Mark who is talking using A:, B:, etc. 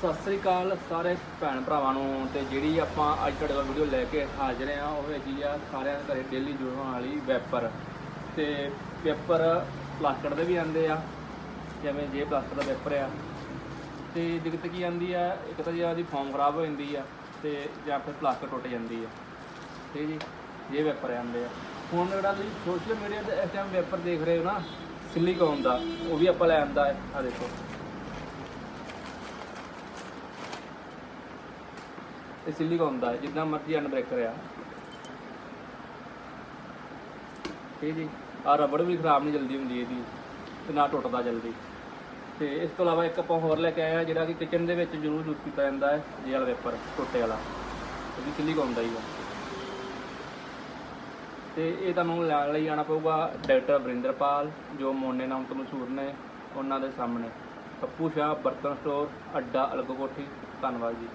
A: ਸਤਿ ਸ੍ਰੀ ਅਕਾਲ ਸਾਰੇ ਭੈਣ ਭਰਾਵਾਂ ਨੂੰ ਤੇ ਜਿਹੜੀ ਆਪਾਂ ਅੱਜ ਤੁਹਾਡੇ ਕੋਲ ਵੀਡੀਓ ਲੈ ਕੇ ਹਾਜ਼ਰ ਆ ਉਹ ਹੈਗੀ ਆ ਸਾਰਿਆਂ ਦੇ ਘਰੇ ਡੇਲੀ ਯੂਜ਼ ਹੋਣ ਵਾਲੀ ਵੈਪਰ। ਤੇ ਪੇਪਰ ਪਲਾਸਟਿਕ ਦੇ ਵੀ ਆਉਂਦੇ ਆ, ਜਿਵੇਂ ਜੇ ਪਲਾਸਟਿਕ ਦਾ ਪੇਪਰ ਆ। ਤੇ ਦਿੱਕਤ ਕੀ ਆਉਂਦੀ ਆ, ਇੱਕ ਤਾਂ ਜੇ ਉਹਦੀ ਫਾਰਮ ਖਰਾਬ ਹੋ ਜਾਂਦੀ ਆ ਤੇ ਜਾਂ ਫਿਰ ਪਲਾਸਟਿਕ ਟੁੱਟ ਜਾਂਦੀ ਆ। ਠੀਕ ਜੀ ਜੇ ਵੈਪਰ ਆਉਂਦੇ ਆ। ਹੁਣ ਜਿਹੜਾ ਤੁਸੀਂ ਸੋਸ਼ਲ ਮੀਡੀਆ ਤੇ ਇਸ ਟਾਈਮ ਵੈਪਰ ਦੇਖ ਰਹੇ ਹੋ ਨਾ, ਸਿਲੀਕੌਨ ਦਾ, ਉਹ ਵੀ ਆਪਾਂ ਲੈ ਆਂਦਾ ਆ ਦੇਖੋ। ਇਹ ਸਿਲੀਕੌਨ ਦਾ ਹੈ, ਜਿੱਦਾਂ ਮਰਜ਼ੀ ਅਨਬ੍ਰੇਕਰ ਆ ਠੀਕ ਜੀ ਆ ਰਬੜ ਵੀ ਖਰਾਬ ਨਹੀਂ ਜਲਦੀ ਹੁੰਦੀ ਇਹਦੀ ਤੇ ਨਾ ਟੁੱਟਦਾ ਜਲਦੀ। ਤੇ ਇਸ ਤੋਂ ਇਲਾਵਾ ਇੱਕ ਆਪਾਂ ਹੋਰ ਲੈ ਕੇ ਆਏ ਆ ਜਿਹੜਾ ਕਿ ਕਿਚਨ ਦੇ ਵਿੱਚ ਜ਼ਰੂਰ ਯੂਜ਼ ਕੀਤਾ ਜਾਂਦਾ ਹੈ ਇਹ ਵਾਲਾ ਪੇਪਰ ਟੁੱਟੇ ਵਾਲਾ। ਇਹ ਵੀ ਸਿਲੀਕੌਨ ਦਾ ਹੀ ਆ ਤੇ ਇਹ ਤੁਹਾਨੂੰ ਲੈਣ ਲਈ ਆਣਾ ਪਊਗਾ ਡਾਕਟਰ ਬਰਿੰਦਰਪਾਲ ਜੋ ਮੋਨੇ ਨਾਮ ਤੋਂ ਮਸ਼ਹੂਰ ਨੇ ਉਹਨਾਂ ਦੇ ਸਾਹਮਣੇ। ਪੱਪੂ ਸ਼ਾਹ ਬਰਤਨ ਸਟੋਰ ਅੱਡਾ ਅਲਗੋਕੋਠੀ ਧੰਨਵਾਦ ਜੀ।